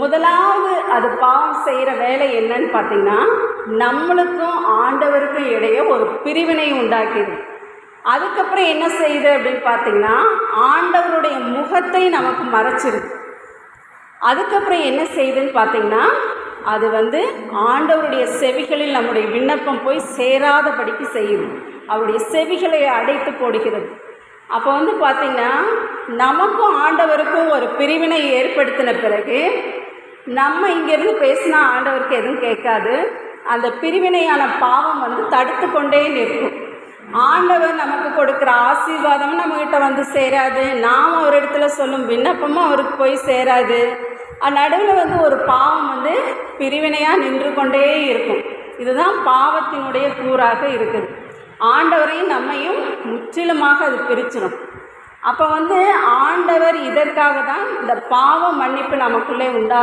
முதலாவது அது பாவம் செய்கிற வேலை என்னன்னு பார்த்தீங்கன்னா நம்மளுக்கும் ஆண்டவருக்கும் இடையே ஒரு பிரிவினை உண்டாக்கிது. அதுக்கப்புறம் என்ன செய்யுது அப்படின்னு பார்த்தீங்கன்னா ஆண்டவருடைய முகத்தை நமக்கு மறைச்சிருது. அதுக்கப்புறம் என்ன செய்யுதுன்னு பார்த்தீங்கன்னா அது வந்து ஆண்டவருடைய செவிகளில் நம்முடைய விண்ணப்பம் போய் சேராதபடிக்கு செய்யுது. அவருடைய செவிகளை அடைத்து போடுகிறது. அப்போ வந்து பார்த்திங்கன்னா நமக்கும் ஆண்டவருக்கும் ஒரு பிரிவினை ஏற்படுத்தின பிறகு நம்ம இங்கேருந்து பேசினா ஆண்டவருக்கு எதுவும் கேட்காது. அந்த பிரிவினையான பாவம் வந்து தடுத்து கொண்டே நிற்கும். ஆண்டவர் நமக்கு கொடுக்குற ஆசீர்வாதமும் நம்மக்கிட்ட வந்து சேராது. நாம் ஒரு இடத்துல சொல்லும் விண்ணப்பமும் அவருக்கு போய் சேராது. நடுவில் வந்து ஒரு பாவம் வந்து பிரிவினையாக நின்று கொண்டே இருக்கும். இதுதான் பாவத்தினுடைய கூறாக இருக்குது. ஆண்டவரையும் நம்மையும் முற்றிலுமாக அது பிரிச்சிடும் அப்போ வந்து ஆண்டவர் இதற்காக தான் இந்த பாவ மன்னிப்பு நமக்குள்ளே உண்டா